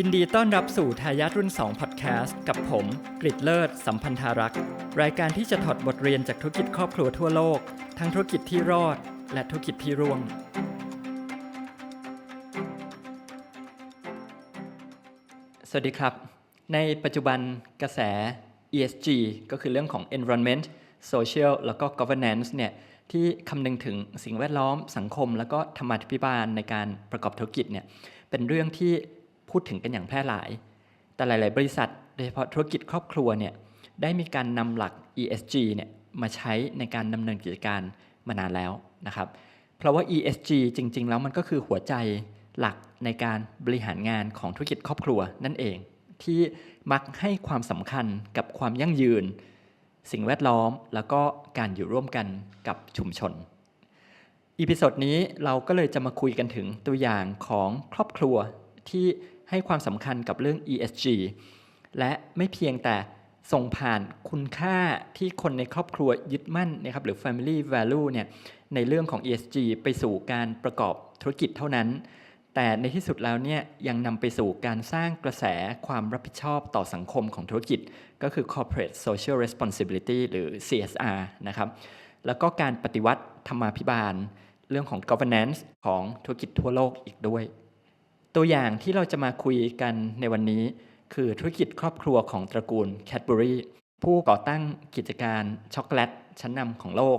ยินดีต้อนรับสู่ทายาทรุ่น2 Podcast กับผม กริดเลิศ สัมพันธารักษ์ รายการที่จะถอดบทเรียนจากธุรกิจครอบครัวทั่วโลก ทั้งธุรกิจที่รอด และธุรกิจที่ร่วง สวัสดีครับ ในปัจจุบันกระแส ESG ก็คือเรื่องของ environment social แล้วก็ governance เนี่ยที่คำนึงถึงสิ่งแวดล้อมสังคม แล้วก็ธรรมาธิบาลในการประกอบธุรกิจเนี่ยเป็นเรื่องที่ พูดถึงกันอย่างแพร่หลาย แต่หลาย ๆ บริษัทโดยเฉพาะธุรกิจครอบครัวเนี่ยได้มีการนำหลัก ESG เนี่ยมาใช้ในการดำเนินกิจการมานานแล้วนะครับ เพราะว่า ESG จริง ๆ แล้วมันก็คือหัวใจหลักในการบริหารงานของธุรกิจครอบครัวนั่นเอง ที่มักให้ความสำคัญกับความยั่งยืน สิ่งแวดล้อมแล้วก็การอยู่ร่วมกันกับชุมชนอีพิโซดนี้เราก็เลยจะมาคุยกันถึงตัวอย่างของครอบครัวที่ ให้ความสำคัญกับเรื่อง ESG และไม่เพียงแต่ส่งผ่านคุณค่าที่คนในครอบครัวยึดมั่นนะครับหรือ family value เนี่ยในเรื่องของ ESG ไปสู่การประกอบธุรกิจเท่านั้น แต่ในที่สุดแล้วเนี่ยยังนำไปสู่การสร้างกระแสความรับผิดชอบต่อสังคมของธุรกิจ ก็คือ corporate social responsibility หรือ CSR นะครับแล้วก็การปฏิวัติธรรมาภิบาล เรื่องของ governance ของธุรกิจทั่วโลกอีกด้วย ตัวอย่างที่เราจะมาคุยกันในวันนี้ คือธุรกิจครอบครัวของตระกูลแคดเบอรี่ผู้ก่อตั้งกิจการช็อกโกแลตชั้นนำของโลก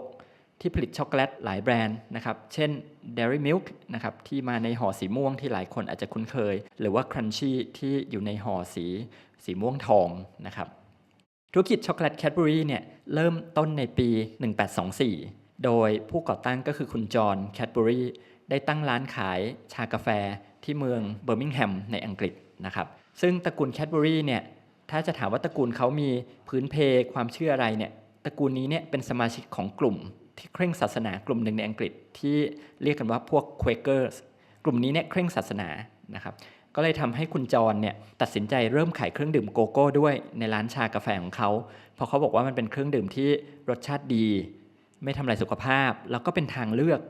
ที่ผลิตช็อกโกแลตหลายแบรนด์นะครับเช่น Dairy Milk นะครับที่มาในห่อสีม่วงที่หลายคนอาจจะคุ้นเคย หรือว่า Crunchy ที่อยู่ในห่อสีสีม่วงทองนะครับธุรกิจช็อกโกแลตแคดเบอรี่เนี่ยเริ่มต้นในปี 1824 โดยผู้ก่อตั้งก็คือคุณจอห์นแคดเบอรี่ได้ตั้งร้านขายชากาแฟ ที่เมืองเบอร์มิงแฮมในอังกฤษนะครับซึ่งตระกูลแคดเบอรี่เนี่ยถ้าจะถามว่าตระกูลเขามีพื้นเพความเชื่ออะไรเนี่ยตระกูลนี้เนี่ยเป็นสมาชิกของกลุ่ม ที่เคร่งศาสนากลุ่มหนึ่งในอังกฤษที่เรียกกันว่าพวก Quakers กลุ่มนี้เนี่ยเคร่งศาสนานะครับก็เลยทำให้คุณจรเนี่ยตัดสินใจเริ่มขายเครื่องดื่มโกโก้ด้วยในร้านชากาแฟของเขาเพราะเขาบอกว่ามันเป็นเครื่องดื่มที่รสชาติดี ไม่ทำลายสุขภาพ แล้วก็เป็นทางเลือก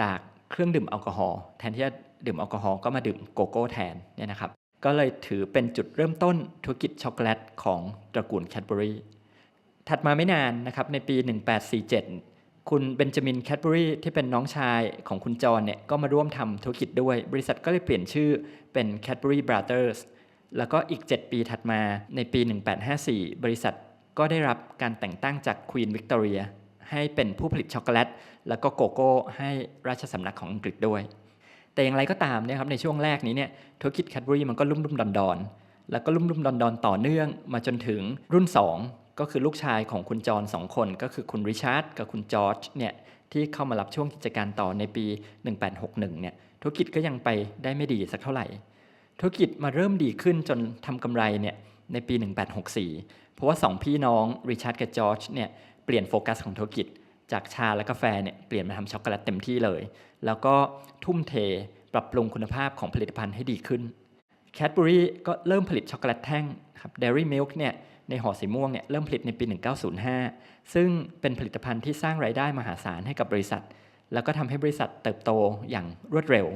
จากเครื่องดื่มแอลกอฮอล์แทนที่จะ ดื่มแอลกอฮอล์ก็มาดื่มโกโก้แทนเนี่ยนะครับ ก็เลยถือเป็นจุดเริ่มต้นธุรกิจช็อกโกแลตของตระกูลแคดเบอรี่ถัดมาไม่นานนะครับในปี 1847 คุณเบนจามินแคดเบอรี่ที่เป็นน้องชายของคุณจอรเนี่ยก็มาร่วมทำธุรกิจด้วย บริษัทก็เลยเปลี่ยนชื่อเป็น Cadbury Brothers แล้วก็อีก 7 ปีถัดมาในปี 1854 บริษัทก็ได้รับการแต่งตั้งจากควีนวิกตอเรียให้เป็นผู้ผลิตช็อกโกแลต แล้วก็โกโก้ให้ราชสำนักของอังกฤษด้วย แต่อย่างไรก็ตามเนี่ยครับในช่วงแรกนี้เนี่ยธุรกิจแคดบรีมันก็ลุ่มลุ่มดอนดอนแล้วก็ลุ่มลุ่มดอนดอนต่อเนื่องมาจนถึงรุ่น 2 ก็คือลูกชายของคุณจอห์นสองคน ก็คือคุณริชาร์ดกับคุณจอร์จเนี่ยที่เข้ามารับช่วงกิจการต่อในปี 1861เนี่ยธุรกิจก็ยังไปได้ไม่ดีสักเท่าไหร่ ธุรกิจมาเริ่มดีขึ้นจนทำกำไรเนี่ยในปี 1864 เพราะว่า 2 พี่น้องริชาร์ดกับจอร์จเนี่ยเปลี่ยนโฟกัสของธุรกิจ จากชาและกาแฟเนี่ยเปลี่ยนมาทำช็อกโกแลตเต็มที่เลย แล้วก็ทุ่มเทปรับปรุงคุณภาพของผลิตภัณฑ์ให้ดีขึ้นแคดบูรี่ก็เริ่มผลิตช็อกโกแลตแท่งครับ Dairy Milk เนี่ยในห่อสีม่วงเนี่ยเริ่มผลิตในปี 1905 ซึ่งเป็นผลิตภัณฑ์ที่สร้างรายได้มหาศาลให้กับบริษัท แล้วก็ทำให้บริษัทเติบโตอย่างรวดเร็ว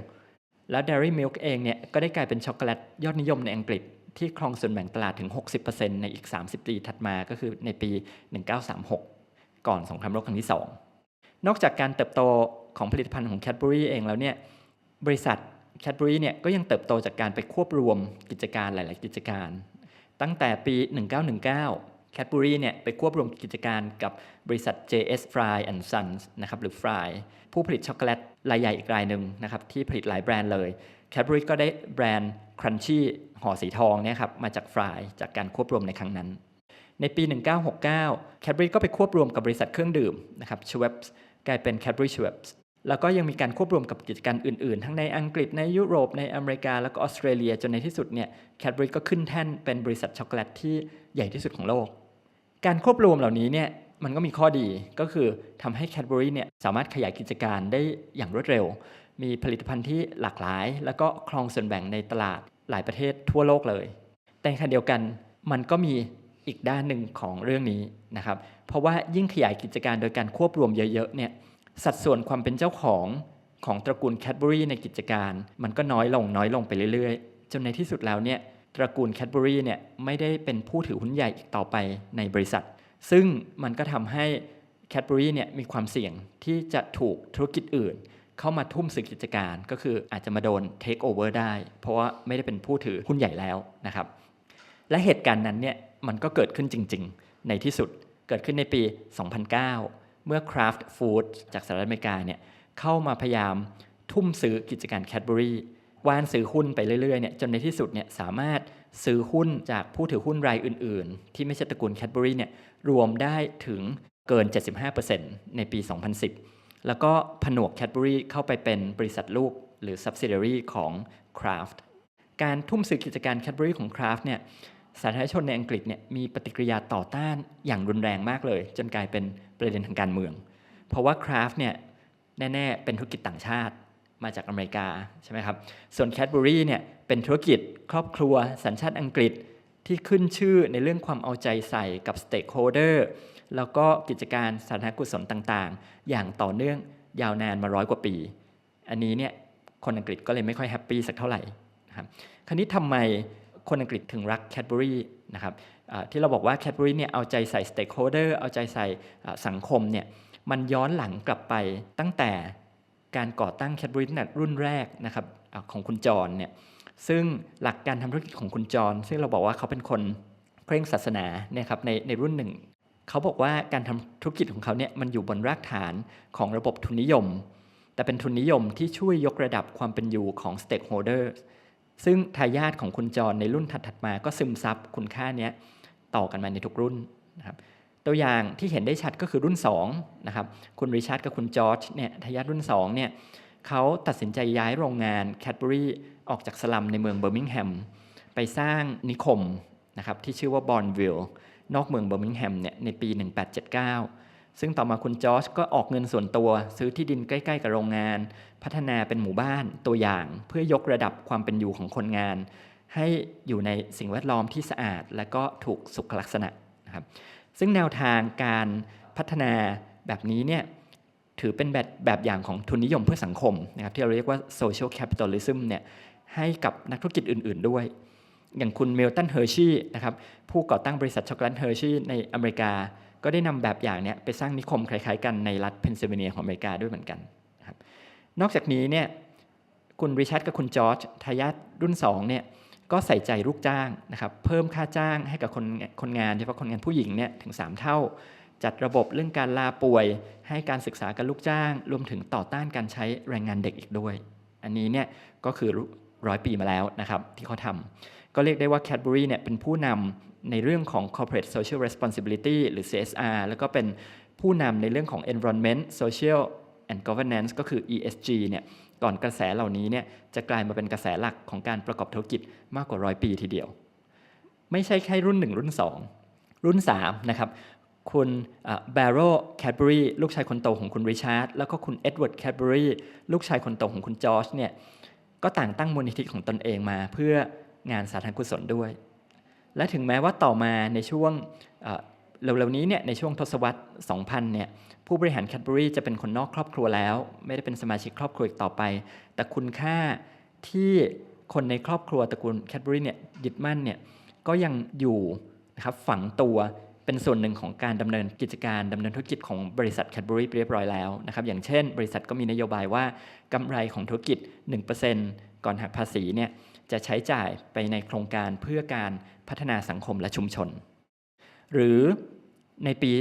แล้ว Dairy Milk เองเนี่ยก็ได้กลายเป็นช็อกโกแลตยอดนิยมในอังกฤษที่ครองส่วนแบ่งตลาดถึง 60%ในอีก 30 ปีถัดมาก็คือในปี 1936 ก่อนสงครามโลกครั้งที่ 2 นอกจากการเติบโตของผลิตภัณฑ์ของ Cadbury เองแล้วเนี่ยบริษัท Cadbury เนี่ยก็ยังเติบโตจากการไปควบรวมกิจการหลาย ๆ กิจการ ตั้งแต่ปี 1919 Cadbury เนี่ยไปควบรวมกิจการกับบริษัท JS Fry and Sons นะครับหรือ Fry ผู้ผลิตช็อกโกแลตรายใหญ่อีกรายหนึ่งนะครับที่ผลิตหลายแบรนด์เลย Cadbury ก็ได้แบรนด์ Crunchy ห่อสีทองเนี่ยครับมาจาก Fry จากการควบรวมในครั้งนั้น ในปี 1969 Cadbury ก็ไปควบรวมกับบริษัทเครื่องดื่มนะครับ Schweppes กลายเป็น Cadbury Schweppes แล้วก็ยังมีการควบรวมกับกิจการอื่นๆ ทั้งในอังกฤษในยุโรปในอเมริกา แล้วก็ออสเตรเลียจนในที่สุดเนี่ย Cadbury ก็ขึ้นแท่นเป็นบริษัทช็อกโกแลตที่ใหญ่ที่สุดของโลก การควบรวมเหล่านี้เนี่ยมันก็มีข้อดีก็คือทำให้ Cadbury เนี่ยสามารถขยายกิจการได้อย่างรวดเร็ว มีผลิตภัณฑ์ที่หลากหลาย แล้วก็ครองส่วนแบ่งในตลาดหลายประเทศทั่วโลกเลย แต่ในขณะเดียวกันมันก็มี อีกด้านหนึ่งของเรื่องนี้นะครับ เพราะว่ายิ่งขยายกิจการโดยการควบรวมเยอะๆเนี่ยสัดส่วนความเป็นเจ้าของของตระกูลแคดบรีในกิจการ มันก็น้อยลงน้อยลงไปเรื่อยๆ จนในที่สุดแล้วเนี่ยตระกูลแคดบรีเนี่ยไม่ได้เป็นผู้ถือหุ้นใหญ่อีกต่อไปในบริษัท ซึ่งมันก็ทำให้แคดบรีเนี่ยมีความเสี่ยงที่จะถูกธุรกิจอื่น เข้ามาทุ่มซื้อกิจการก็คืออาจจะมาโดนเทคโอเวอร์ได้ เพราะว่าไม่ได้เป็นผู้ถือหุ้นใหญ่แล้วนะครับ และเหตุการณ์นั้นเนี่ย มันก็เกิดขึ้นจริง ๆ ในที่สุดเกิดขึ้นในปี 2009 เมื่อ Kraft Foods จากสหรัฐอเมริกาเนี่ยเข้ามาพยายามทุ่มซื้อกิจการแคดเบอรี่วานซื้อหุ้นไปเรื่อยๆเนี่ยจนในที่สุดเนี่ยสามารถซื้อหุ้นจากผู้ถือหุ้นรายอื่น ๆ ที่ไม่ใช่ตระกูลแคดเบอรี่เนี่ยรวมได้ถึงเกิน 75%ในปี 2010 แล้วก็ผนวกแคดเบอรี่เข้าไปเป็นบริษัทลูกหรือ subsidiary ของ Kraft การทุ่มซื้อกิจการแคดเบอรี่ของ Kraft เนี่ย สาธารณชนในอังกฤษเนี่ยมีปฏิกิริยาต่อต้านอย่างรุนแรงมากเลย จนกลายเป็นประเด็นทางการเมือง เพราะว่า Kraft เนี่ยแน่ๆเป็นธุรกิจต่างชาติมาจากอเมริกาใช่ไหมครับส่วน Cadbury เนี่ยเป็นธุรกิจครอบครัว สัญชาติอังกฤษที่ขึ้นชื่อในเรื่องความเอาใจใส่กับ Stakeholder แล้วก็กิจการสาธารณกุศลต่างๆ อย่างต่อเนื่องยาวนานมาร้อยกว่าปี อันนี้เนี่ยคนอังกฤษก็เลยไม่ค่อยแฮปปี้สักเท่าไหร่นะครับคราวนี้ทำไม คนอังกฤษถึงรัก Cadbury นะครับที่เราบอกว่า Cadbury เนี่ยเอาใจใส่ Stakeholder เอาใจใส่สังคมเนี่ยมันย้อนหลังกลับไปตั้งแต่การก่อตั้งแคดบริตั้งแต่รุ่นแรกนะครับอของคุณจรเนี่ยซึ่งหลักการทำธุรกิจของคุณจร ซึ่งเราบอกว่าเขาเป็นคนเคร่งศาสนาเนี่ยครับในในรุ่นหนึ่งเขาบอกว่าการทำธุรกิจของเขาเนี่ยมันอยู่บนรากฐานของระบบทุนนิยม แต่เป็นทุนนิยมที่ช่วยยกระดับความเป็นอยู่ของ stakeholder ซึ่งทายาทของคุณจรในรุ่นถัดๆมา ก็ซึมซับคุณค่านี้ต่อกันมาในทุกรุ่นนะครับตัวอย่างที่เห็นได้ชัดก็คือรุ่น2นะครับคุณริชาร์ดกับคุณจอร์จเนี่ยทายาทรุ่น2เนี่ยเขาตัดสินใจย้ายโรงงานแคดเบอรี่ออกจากสลัมในเมืองเบอร์มิงแฮมไปสร้างนิคมนะครับที่ชื่อว่าบอนวิลล์นอกเมืองเบอร์มิงแฮมเนี่ยในปี 1879 ซึ่งต่อมาคุณจอร์จก็ออกเงินส่วนตัว ซื้อที่ดินใกล้ๆกับโรงงาน พัฒนาเป็นหมู่บ้านตัวอย่างเพื่อยกระดับความเป็นอยู่ของคนงาน ให้อยู่ในสิ่งแวดล้อมที่สะอาด และก็ถูกสุขลักษณะนะครับซึ่งแนวทางการพัฒนาแบบนี้เนี่ยถือเป็นแบบแบบอย่างของทุนนิยมเพื่อสังคมนะครับที่เราเรียกว่า social capitalism เนี่ยให้กับนักธุรกิจอื่น ๆด้วย อย่างคุณเมลตันเฮอร์ชีนะครับผู้ก่อตั้งบริษัทช็อกโกแลตเฮอร์ชีในอเมริกา ก็ได้นำแบบอย่างเนี้ยไปสร้างนิคมคล้ายๆกันในรัฐเพนซิลเวเนียของอเมริกาด้วยเหมือนกันนะครับนอกจากนี้เนี่ยคุณริชาร์ดกับคุณจอร์จทายาทรุ่น2เนี่ยก็ใส่ใจลูกจ้างนะครับเพิ่มค่าจ้างให้กับคนคนงานเฉพาะคนงานผู้หญิงเนี่ยถึง 3 เท่า จัดระบบเรื่องการลาป่วย ให้การศึกษากับลูกจ้าง รวมถึงต่อต้านการใช้แรงงานเด็กอีกด้วย อันนี้เนี่ยก็คือร้อยปีมาแล้วนะครับที่เขาทำก็เรียกได้ว่า Cadbury เนี่ยเป็นผู้นำ ในเรื่องของ corporate social responsibility หรือ CSR แล้วก็เป็นผู้นำในเรื่องของ environment social and governance ก็คือ ESG เนี่ยก่อนกระแสเหล่านี้เนี่ยจะกลายมาเป็นกระแสหลักของการประกอบธุรกิจมากกว่าร้อยปีทีเดียว ไม่ใช่แค่รุ่น 1 รุ่น 2 รุ่น 3 นะครับ คุณแบโรแคดเบอรีลูกชายคนโตของคุณริชาร์ดแล้วก็คุณเอ็ดเวิร์ดแคดเบอรีลูกชายคนโตของคุณจอร์จเนี่ยก็ต่างตั้งมูลนิธิของตนเองมาเพื่องานสาธารณกุศลด้วย และถึงแม้ว่าต่อมาในช่วงเร็วๆนี้เนี่ยในช่วงทศวรรษ 2000 เนี่ยผู้บริหารแคดเบอรี่จะเป็นคนนอกครอบครัวแล้ว ไม่ได้เป็นสมาชิกครอบครัวอีกต่อไป แต่คุณค่าที่คนในครอบครัวตระกูลแคดเบอรี่เนี่ยยึดมั่นเนี่ยก็ยังอยู่นะครับฝังตัวเป็นส่วนหนึ่งของการดำเนินกิจการดำเนินธุรกิจของบริษัทแคดเบอรี่เรียบร้อยแล้วนะครับอย่างเช่น บริษัทก็มีนโยบายว่ากำไรของธุรกิจ 1%ก่อนหักภาษีเนี่ย จะใช้จ่ายไปในโครงการเพื่อการพัฒนาสังคมและชุมชน หรือในปี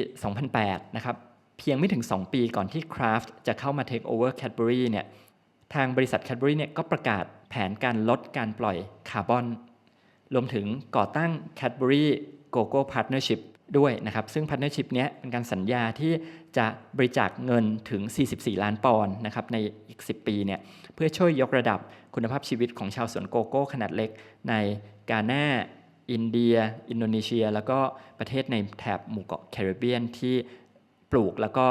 2008 นะครับ เพียงไม่ถึง 2 ปีก่อนที่ Kraft จะเข้ามา take over Cadbury เนี่ย ทางบริษัท Cadbury เนี่ยก็ประกาศแผนการลดการปล่อยคาร์บอน รวมถึงก่อตั้ง Cadbury Gogo Partnership ด้วยนะครับซึ่ง Partnership นี้เป็นการสัญญาที่จะบริจาคเงินถึง 44 ล้านปอนด์นะครับในอีก 10 ปีเนี่ยเพื่อช่วยยกระดับคุณภาพชีวิตของชาวสวนโกโก้ขนาดเล็กในกาหน้าอินเดีย อินโดนีเซีย แล้วก็ประเทศในแถบหมู่เกาะแคริบเบียนที่ปลูกแล้วก็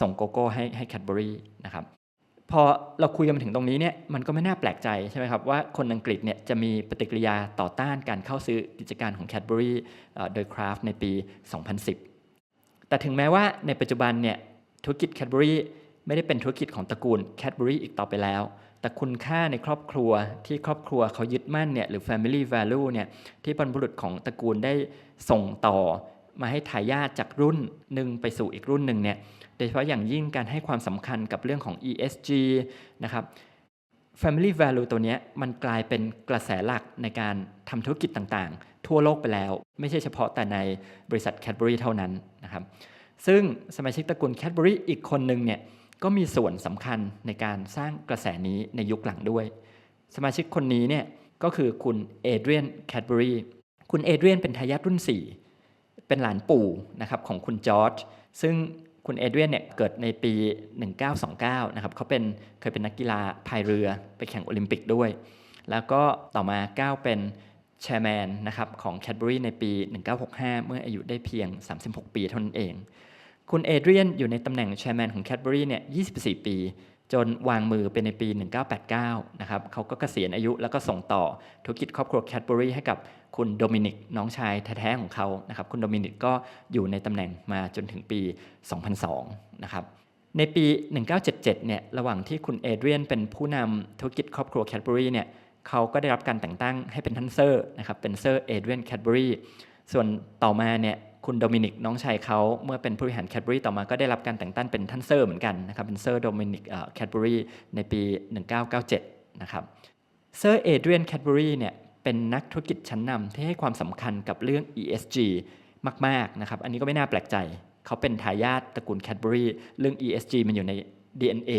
ส่งโกโก้ให้ให้แคดเบอรี่นะครับ พอเราคุยกันมาถึงตรงนี้เนี่ยมันก็ไม่น่าแปลกใจใช่ไหมครับว่าคนอังกฤษเนี่ยจะมีปฏิกิริยาต่อต้านการเข้าซื้อกิจการของแคดเบอรี่โดยคราฟในปี 2010 แต่ถึงแม้ว่าในปัจจุบันเนี่ยธุรกิจแคดเบอรี่ไม่ได้เป็นธุรกิจของตระกูลแคดเบอรี่อีกต่อไปแล้ว แต่คุณค่าในครอบครัวที่ครอบครัวเขายึดมั่นเนี่ยหรือ family value เนี่ยที่บรรพบุรุษของตระกูลได้ส่งต่อ มาให้ทายาทจากรุ่นหนึ่งไปสู่อีกรุ่นหนึ่งเนี่ยโดยเฉพาะอย่างยิ่งการให้ความสำคัญกับเรื่องของ ESG นะครับ Family Value ตัวนี้มันกลายเป็นกระแสหลักในการทำธุรกิจต่างๆ ทั่วโลกไปแล้ว ไม่ใช่เฉพาะแต่ในบริษัท Cadbury เท่านั้นนะครับซึ่งสมาชิกตระกูล Cadbury อีกคนหนึ่งเนี่ยก็มีส่วนสำคัญในการสร้างกระแสนี้ในยุคหลังด้วย สมาชิกคนนี้เนี่ยก็คือคุณเอเดรียนแคดเบอรีคุณเอเดรียนเป็นทายาทรุ่น4 เป็นหลานปู่นะครับของคุณจอร์จซึ่งคุณเอเดรียนเนี่ยเกิดในปี 1929 นะครับเขาเป็นเคยเป็นนักกีฬาพายเรือไปแข่งโอลิมปิกด้วย แล้วก็ต่อมาก้าวเป็นแชร์แมนนะครับของแคดเบอรีในปี 1965 เมื่ออายุได้เพียง 36 ปีเท่านั้นเอง คุณเอเดรียนอยู่ในตำแหน่งแชร์แมนของแคดเบอรีเนี่ย 24 ปี จนวางมือเป็นในปี 1989 นะครับเขาก็เกษียณอายุแล้วก็ส่งต่อธุรกิจครอบครัวแคดเบอรีให้กับคุณโดมินิกน้องชายแท้ๆของเขานะครับ คุณโดมินิกก็อยู่ในตำแหน่งมาจนถึงปี 2002 นะครับ ในปี 1977 เนี่ย ระหว่างที่คุณเอเดรียนเป็นผู้นำธุรกิจครอบครัวแคดเบอรีเนี่ยเขาก็ได้รับการแต่งตั้งให้เป็นท่านเซอร์นะครับ เป็นเซอร์เอเดรียนแคดเบอรีส่วนต่อมาเนี่ย คุณโดมินิกน้องชายเขาเมื่อเป็นผู้บริหารแคดเบอรี่ต่อมาก็ได้รับการแต่งตั้งเป็นท่านเซอร์เหมือนกันนะครับเป็นเซอร์โดมินิกแคดเบอรี่ในปี 1997 นะครับเซอร์เอเดรียนแคดเบอรี่เนี่ยเป็นนักธุรกิจชั้นนำที่ให้ความสำคัญกับเรื่อง ESG มากๆนะครับอันนี้ก็ไม่น่าแปลกใจ เขาเป็นทายาทตระกูลแคดเบอรี่เรื่อง ESG มันอยู่ใน DNA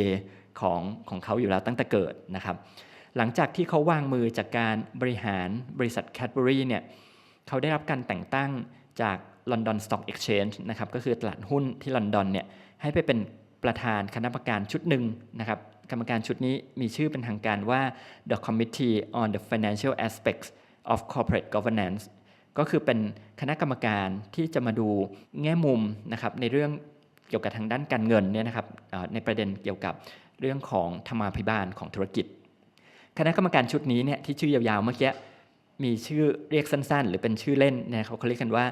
ของของเขาอยู่แล้วตั้งแต่เกิดนะครับหลังจากที่เขาวางมือจากการบริหารบริษัทแคดเบอรี่เนี่ยเขาได้รับการแต่งตั้งจาก London Stock Exchange นะครับก็คือตลาดหุ้นที่ลอนดอนเนี่ยให้ไปเป็นประธานคณะกรรมการชุดหนึ่งนะครับกรรมการชุดนี้มีชื่อเป็นทางการว่า The Committee on the Financial Aspects of Corporate Governance ก็คือเป็นคณะกรรมการที่จะมาดูแง่มุมนะครับในเรื่องเกี่ยวกับทางด้านการเงินเนี่ยนะครับในประเด็นเกี่ยวกับเรื่องของธรรมาภิบาลของธุรกิจ คณะกรรมการชุดนี้เนี่ยที่ชื่อยาวๆเมื่อกี้มีชื่อเรียกสั้นๆ หรือเป็นชื่อเล่นนะครับเขาเรียกกันว่า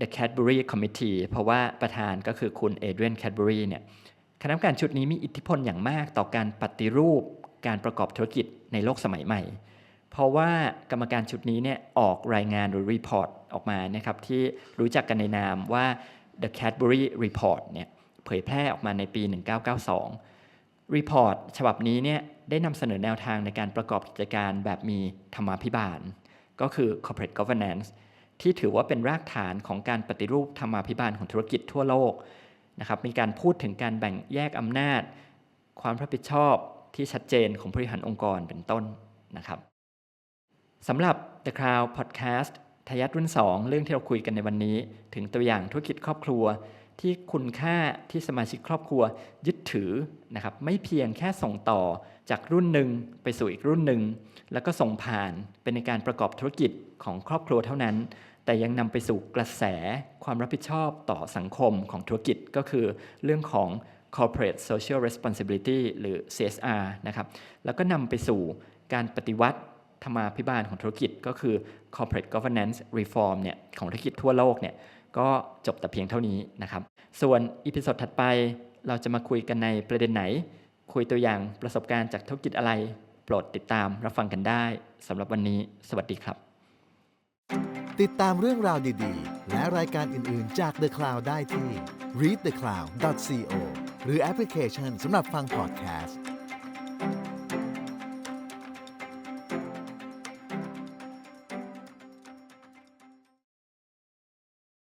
The Cadbury Committee เพราะว่าประธานก็คือคุณเอเดรียนแคดเบอรีเนี่ยคณะกรรมการชุดนี้มีอิทธิพลอย่างมากต่อการปฏิรูปการประกอบธุรกิจในโลกสมัยใหม่ เพราะว่ากรรมการชุดนี้เนี่ยออกรายงานหรือรีพอร์ตออกมานะครับที่รู้จักกันในนามว่า The Cadbury Report เนี่ยเผยแพร่ออกมาในปี 1992 รีพอร์ตฉบับนี้เนี่ยได้นำเสนอแนวทางในการประกอบกิจการแบบมีธรรมาภิบาล ก็คือ corporate governance ที่ถือว่าเป็นรากฐานของการปฏิรูปธรรมาภิบาลของธุรกิจทั่วโลกนะครับมีการพูดถึงการแบ่งแยกอำนาจ ความรับผิดชอบที่ชัดเจนของผู้บริหารองค์กรเป็นต้นนะครับสำหรับ The Cloud Podcast ทายาทรุ่น 2 เรื่องที่เราคุยกันในวันนี้ ถึงตัวอย่างธุรกิจครอบครัว ที่คุณค่าที่สมาชิกครอบครัวยึดถือนะครับไม่เพียงแค่ส่งต่อ จากรุ่นหนึ่งไปสู่อีกรุ่นหนึ่ง แล้วก็ส่งผ่านเป็นในการประกอบธุรกิจของครอบครัวเท่านั้น แต่ยังนำไปสู่กระแสความรับผิดชอบต่อสังคมของธุรกิจก็คือเรื่องของ corporate social responsibility หรือ CSR นะครับ แล้วก็นำไปสู่การปฏิวัติธรรมาภิบาลของธุรกิจก็คือ corporate governance reform เนี่ยของธุรกิจทั่วโลกเนี่ยก็จบแต่เพียงเท่านี้นะครับ ส่วนอีพิโซดถัดไปเราจะมาคุยกันในประเด็นไหน คุยตัวอย่างประสบการณ์จากธุรกิจอะไร โปรดติดตามรับฟังกันได้สำหรับวันนี้ สวัสดีครับ ติดตามเรื่องราวดีๆ และรายการอื่น ๆ จาก The Cloud ได้ที่ readthecloud.co หรือแอปพลิเคชันสำหรับฟังพอดแคสต์